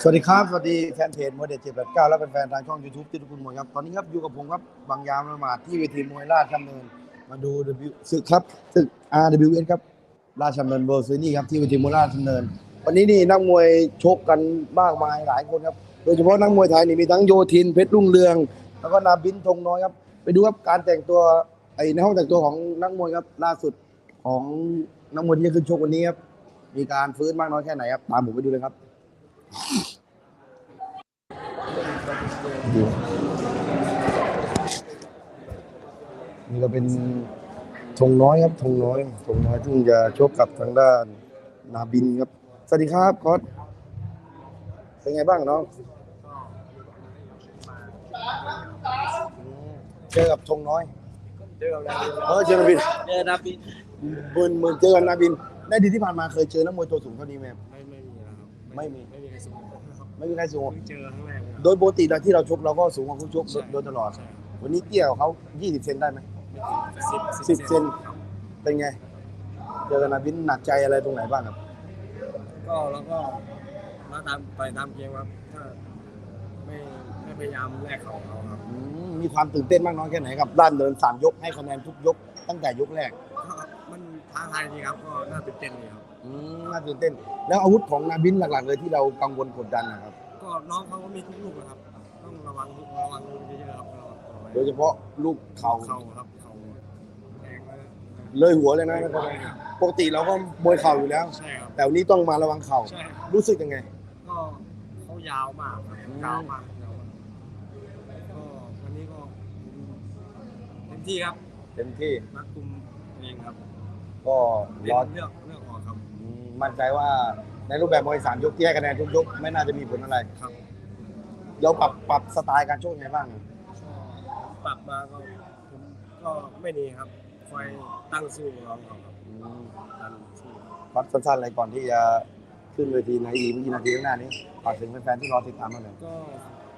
สวัสดีครับ สวัสดีแฟนเพจมวยเด็ดเจ็ดแปดเก้าและเป็นแฟนทางช่องยูทูบที่ทุกคนมวยครับ ตอนนี้ครับอยู่กับผมครับบางยามละหมาดที่เวทีมวยราชดำเนิน มาดู W ศึกครับศึก RWS ครับ ราชดำเนินเบอร์ซีนี่ครับที่เวทีมวยราชดำเนิน วันนี้นี่นักมวยชกกันมากมายหลายคนครับ โดยเฉพาะนักมวยไทยนี่มีทั้งโยทินเพชรรุ่งเรือง แล้วก็นาบินธงน้อยครับ ไปดูครับการแต่งตัวไอในห้องแต่งตัวของนักมวยครับล่าสุดของนักมวยที่จะขึ้นชกวันนี้ครับ มีการฟื้นมากน้อยแค่ไหนครับ ตามผมไปดูเลยครับ นี่ก็เป็นธงน้อยครับธงน้อยธงน้อยซึ่งจะชกกับทางด้านนาบินครับ สวัสดีครับคอสเป็นไงบ้างน้องเจอกับธงน้อยเจอกับนาบินเออเจอนาบินเจอนาบินหมื่นหมื่นเจอกับนาบินในอดีตที่ผ่านมาเคยเจอนักมวยตัวสูงเท่านี้ไหมครับไม่ไม่มีนะครับ ไม่มีไม่มีใครสูงครับไม่มีใครสูง เพิ่งเจอครั้งแรกเลยครับโดยปกติแล้วที่เราชกเราก็สูงกว่าคู่ชกโดยตลอด ใช่ครับวันนี้เตี้ยกว่าเขา 20 เซนได้ไหม สิบสิบเซนครับเป็นไง เจอกับนาบินหนักใจอะไรตรงไหนบ้างครับ ก็แล้วก็มาตามไปตามเกมครับถ้าไม่ไม่พยายามแลกเขาเขาครับอืมมีความตื่นเต้นมากน้อยแค่ไหนครับด้านเดินสามยกให้คะแนนทุกยก ตั้งแต่ยกแรก ก็มันท้าทายดีครับก็น่าตื่นเต้นดีครับ อืมน่าตื่นเต้น แล้วอาวุธของนาบินหลักๆเลยที่เรากังวลกดดันนะครับ ก็น้องเขาก็มีทุกลูกนะครับ ต้องระวังระวังเยอะๆครับระวังตัวไว้โดยเฉพาะลูกเข่าเข่าครับเข่าแรงมากเลยหัวเลยนะปกติเราก็มวยเข่าอยู่แล้ว ใช่ครับแต่วันนี้ต้องมาระวังเข่า ใช่ครับรู้สึกยังไง ก็เขายาวมากครับยาวมากยาวมากก็วันนี้ก็เต็มที่ครับเต็มที่นักคุมเองครับ ก็เลืรออกเลือกเลื มมั่นใจว่าในรูปแบบมวยสามยกที่ให้คะแนนทุกยกไม่น่าจะมีผลอะไรครับเราปรับปรับสไตล์การชกยังไงบ้างก็ปรับมาก็ผมก็ไม่ดีครับคอยตั้งสู้เราครับอืมตั้งสู้วัดสั้นๆอะไรก่อนที่จะขึ้นเวทีในอีกไม่กี่นาทีข้างหน้านี้ฝากถึงแฟนๆที่รอติดตามเราหน่อยก็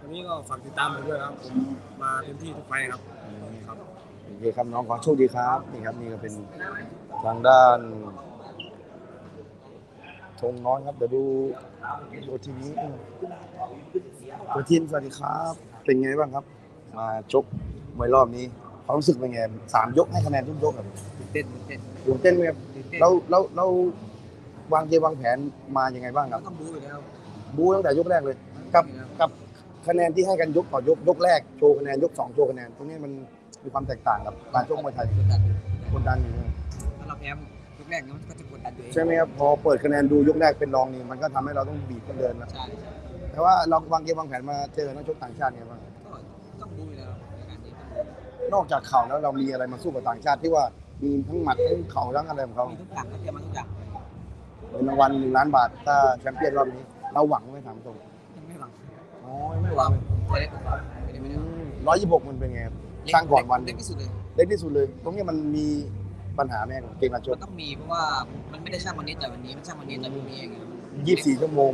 วันนี้ก็ฝากติดตามผมด้วยครับผมมาเต็มที่ทุกไฟล์ครับครับ โอเคครับน้องขอโชคดีครับนี่ครับนี่ก็เป็นทางด้าน ธงน้อยครับ เดี๋ยวดูดูทีวีตัวทีมสวัสดีครับ เป็นไงบ้างครับ มาชกมวยรอบนี้ความรู้สึกเป็นไงสามยกให้คะแนนทุกยกครับตื่นเต้นตื่นเต้นตื่นเต้นไหมครับตื่นเต้นเราเราเราวางเกมวางแผนมายังไงบ้างคเรารับต้องรู้อยู่แล้วบูตั้งแต่ยกแรกเลย กับกับคะแนนที่ให้กันยกต่อยกยกแรกโชว์คะแนนยกสองโชว์คะแนนตรงนี้มันมีความแตกต่างกับการชกมวยไทยกดดันอยู่กดดันอยู่นะถ้าเราแพ้ยก แรกเนี่ยมันก็จะกดดันตัวเองใช่ไหมครับพอเปิดคะแนนดูยกแรกเป็นรองนี่มันก็ทำให้เราต้องบีบกันเดินนะใช่ใช่แต่ว่าเราวางเกมวางแผนมาเจอนักชกต่างชาติไงบ้างก็ต้องรู้อยู่แล้วในการนี้นอกจากเข่าแล้วเรามีอะไรมาสู้กับต่างชาติที่ว่ามีทั้งหมัดทั้งเข่าทั้งอะไรของเขามีทุกอย่างก็เตรียมมาทุกอย่างเป็นรางวัลหนึ่งล้านบาทถ้าแชมเปี้ยนรอบนี้ เราหวังไหม่ถามตรงยังไม่หวังอ๋อไม่หหวัวังงไม่ได้ไม่ได้ไม่ได้ร้อยยี่สิบหกมันเป็นไงครับสร้างก่อนวันหเล็นึ่กงที่สุดเลย เล็กที่สุดเลย ตรงนี้มันมี ปัญหาแม่ของเกมการชมักนต้องมีเพราะว่ามันไม่ได้ช่างวันนี้แต่วันนี้มันช่างวันนี้แต่วันนี้เองยี่สิบสี่ชั่วโมง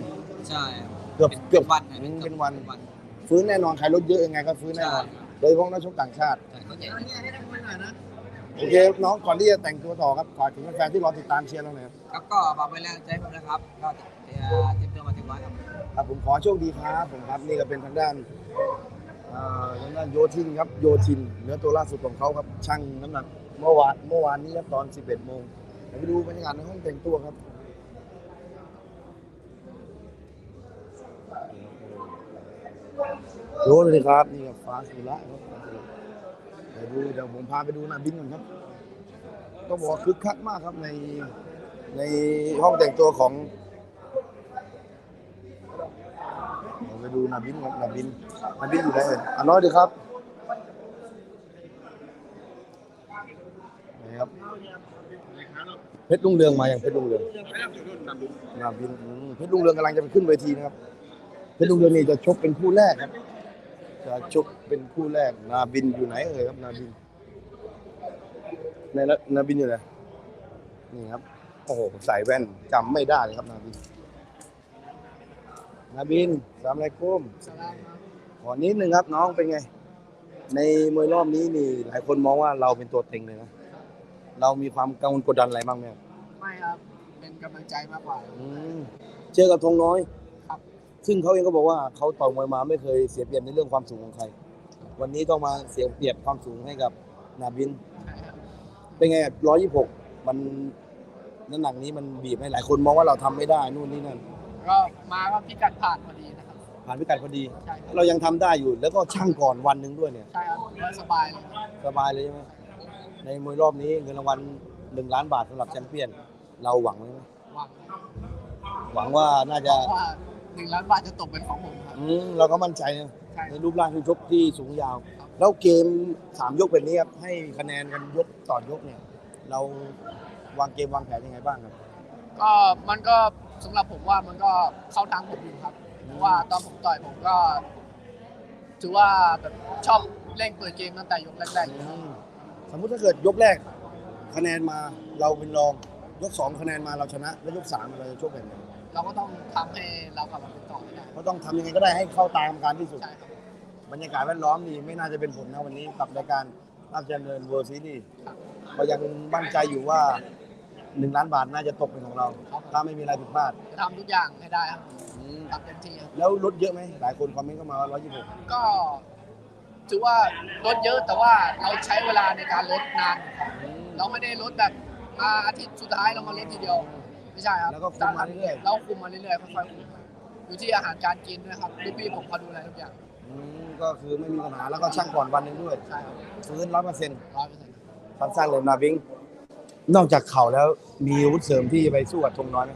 ใช่เกือบเกือบวัน เป็นวัน ฟื้นแน่นอนใครลดเยอะยังไงก็ฟื้นแน่ใช่นอนโดยเฉพาะนักชกต่างชาติใช่ก็ใหญ่โอเคน้องก่อนที่จะแต่งตัวต่อครับฝากถึงแฟนๆที่รอติดตามเชียร์เราหน่อยครับครับก็ฝากไว้แรงใจผมนะครับ ก็เตรียมเตรียมตัวมาเต็มร้อยครับ ครับผมขอโชคดีครับผมครับนี่ก็เป็นทางด้านเอ่อทางด้านโยทินครับโยทินเนื้อตัวล่าสุดของเขาครับช่างน้ำหนัก เมื่อวานเมื่อวานนี้ครับตอน 11โมงเดี๋ยวไปดูบรรยากาศในห้องแต่งตัวครับโยนเลยครับนี่ครับฟ้าสุระครับฟ้าสุระเดี๋ยวดูเดี๋ยวผมพาไปดูนาบินก่อนครับต้องบอกว่าคึกคักมากครับในในห้องแต่งตัวของเราไปดูนาบินครับนาบินนาบินอยู่ไหนเอ่ยอะน้อยดีครับ นี่ครับเพชรลุงเรืองมาอย่างเพชรลุงเรืองนาบินเพชรลุงเรืองกำลังจะไปขึ้นเวทีนะครับเพชรลุงเรืองนี่จะชกเป็นคู่แรกครับจะชกเป็นคู่แรก นาบินอยู่ไหนเอ่ยครับ นาบินในนาบินอยู่ไหนนี่ครับโอ้โหใส่แว่นจำไม่ได้เลยครับ นาบิน นาบินสามไรกุ้มขอนิดนึงครับน้องเป็นไง ในมวยรอบนี้นี่หลายคนมองว่าเราเป็นตัวเต็งเลยนะ เรามีความกังวลกดดันอะไรบ้างไหมครับไม่ครับเป็นกำลังใจมากกว่า อืมเจอกับธงน้อยซึ่งเขาเองก็บอกว่าเขาต่อยมวยมาไม่เคยเสียเปรียบในเรื่องความสูงของใคร วันนี้ต้องมาเสียเปรียบความสูงให้กับนาบินใช่ครับเป็นไงร้อยยี่หกมันน้ำหนักนี้มันบีบให้หลายคนมองว่าเราทำไม่ได้นู่นนี่นั่น ก็มาก็พิกัดผ่านพอดีนะครับ ผ่านพิกัดพอดี ใช่ครับ เรายังทำได้อยู่ แล้วก็ช่างก่อนวันหนึ่งด้วยเนี่ย ใช่ครับก็สบายเลยครับสบายเลยใช่ไหมในมวยรอบนี้เงินรางวัลหนึ่งล้านบาทสำหรับแชมเปี้ยน เราหวังไหมหวังหวังว่าน่าจะว่าหนึ่งล้านบาทจะตกเป็นของผมครับ อืมเราก็มั่นใจนะใช่ในรูปร่างที่ชกที่สูงยาวแล้วเกมสามยกแบบนี้ครับให้คะแนนกันยกต่อยกเนี่ย เราวางเกมวางแผนยังไงบ้างครับ ก็มันก็สำหรับผมว่ามันก็เข้าทางผมอยู่ครับเพ ราะว่าตอนผมต่อยผมก็ ถือว่าแบบชอบเล่นเปิดเกมตั้งแต่ยกแรกๆอยู่แล้วสมมุติถ้าเกิดยกแรก คะแนนมาเราเป็นรองยกสองคะแนนมาเราชนะ แล้วยกสามเราจะชกแบบไหนเราก็ต้องทำให้เรากลับมาเป็นต่อให้ได้ก็ต้องทำยังไงก็ได้ให้เข้าตามการที่สุด ใช่ครับ บรรยากาศแวดล้อมนี่ไม่น่าจะเป็นผลนะวันนี้กับรายการราชดำเนินเวอร์ซีรีส์ก็ยังมั่นใจอยู่ว่า หนึ่งล้านบาทน่าจะตกเป็นของเรา ถ้าไม่มีอะไรผิดพลาดจะทำทุกอย่างให้ได้ครับทำเต็มที่ครับ แล้วลดเยอะไหมหลายคนคอมเมนต์เข้ามาว่าร้อยยี่สิบหกก็ถือว่าลดเยอะแต่ว่าเราใช้เวลาในการลดนานครับเราไม่ได้ลดแบบมาอาทิตย์สุดท้ายเรามาลดทีเดียว ไม่ใช่ครับแล้วก็คุมมาเรื่อยเราคุมมาเรื่อยๆค่อยๆคุมอยู่ที่อาหารการกินด้วยครับลูกพี่ผมเขาดูแลทุกอย่างๆอืมก็คือไม่มีปัญหาแล้วก็ช่างก่อนวันหนึงด้วยใช่ครับฟื้นร้อยเปอร์เซ็นต์ร้อยเปอร์เซ็นต์สั้นๆเลยนาบิง นอกจากเข่าแล้วมีอาวุธเสริมที่ไปสู้กับธงน้อยไหม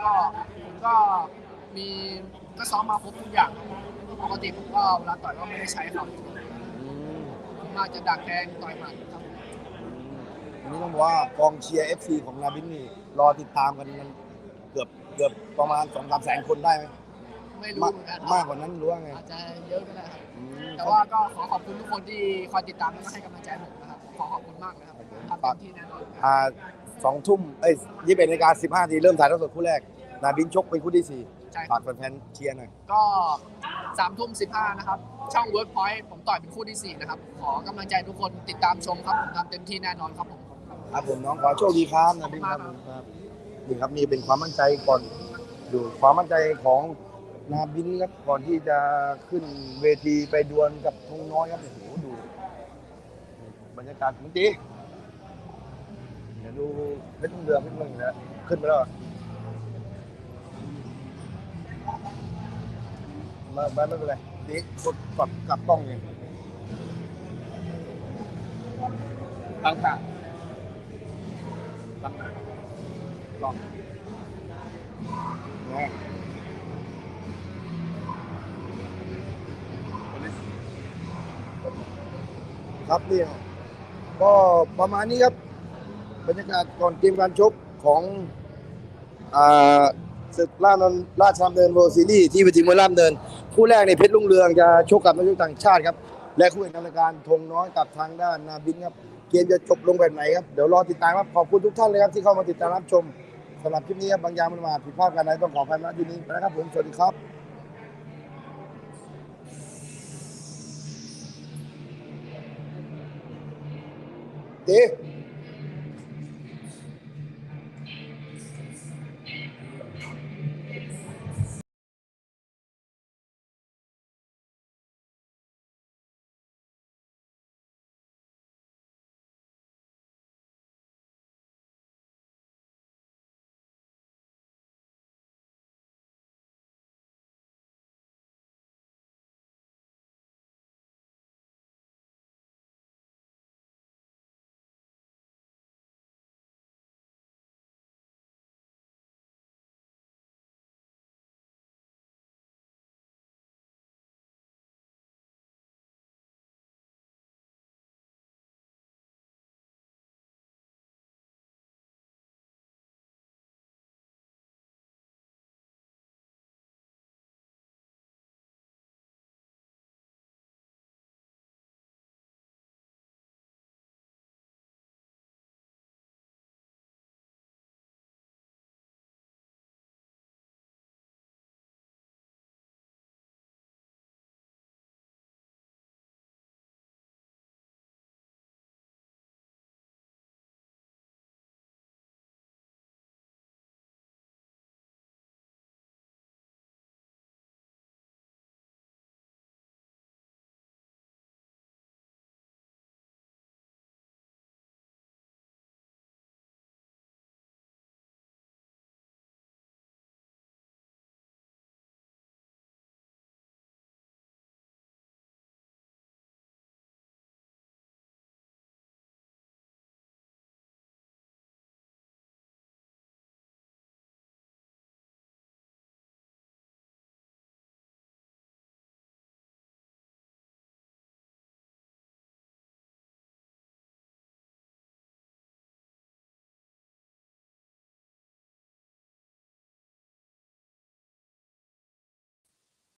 ก็ผมก็มีก็ซ้อมมาครบทุกอย่างครับปกติผมก็เวลาต่อยก็ไม่ได้ใช้เขาอืมผมมากจะดักแทงต่อยหมัดครับอันนี้ต้องบอกว่ากองเชียร์ FC ของนาบินนี่รอติดตามกันมันเกือบเกือบประมาณสองสามแสนคนได้ไหมไม่รู้มากเหมือนกันมากกว่านั้นหรือว่าไงอาจจะเยอะก็ได้ครับอืมแต่ว่าก็ขอขอบคุณทุกคนที่คอยติดตามและก็ให้กำลังใจผมนะครับข อขอบคุณมากเลยครับทำเต็มที่แน่นอนครับอ่าสองทุ่มเอ้ยยี่สิบเอ็ดนาฬิกาสิบห้าทีเริ่มถ่ายทอดสดคู่แรก นาบินชกเป็นคู่ที่สี่ใช่คฝารับกแฟนๆเชียร์หน่อย ก็สามทุ่มสิบห้านะครับ ช่อง Workpoint ผมต่อยเป็นคู่ที่สี่นะครับ ขอกำลังใจทุกคนติดตามชมครับผมทำเต็มที่แน่นอนครับผม ครับผมน้องขอโชคดีครับนาบินครับผมครับนี่ครับนี่เป็นความมั่นใจก่อนดูความมั่นใจของนาบินครับก่อนที่จะขึ้นเวทีไปดวลกับธงน้อยครับโอ้โหดูบ รรยากาศของจีเดี๋ยวดูเพชรรุ่งเรือเพชรเมืองอยู่แล้วขึ้นไปแล้วมาไม่ไม่เป็นไรจีกดกดกลับกล้องเองตั้งค่าตั้งค่าลองนะครับนี่ ก็ประมาณนี้ครับ บรรยากาศก่อนเกมการชกของศึกล่าดนราชดำเนินโรซีรีส์ที่เวทีมวยล่ามเดิน คู่แรกในเพชรลุงเรืองจะชกกับนักชกต่างชาติครับ และคู่เอกนำรายการธงน้อยกับทางด้านนาบินครับ เกมจะจบลงแบบไหนครับ เดี๋ยวรอติดตามครับ ขอบคุณทุกท่านเลยครับที่เข้ามาติดตามรับชมสำหรับคลิปนี้ครับบางอย่างมันมาผิดพลาดกันใดต้องขออภัยมาที่นี้นะครับผม สวัสดีครับ เจ๊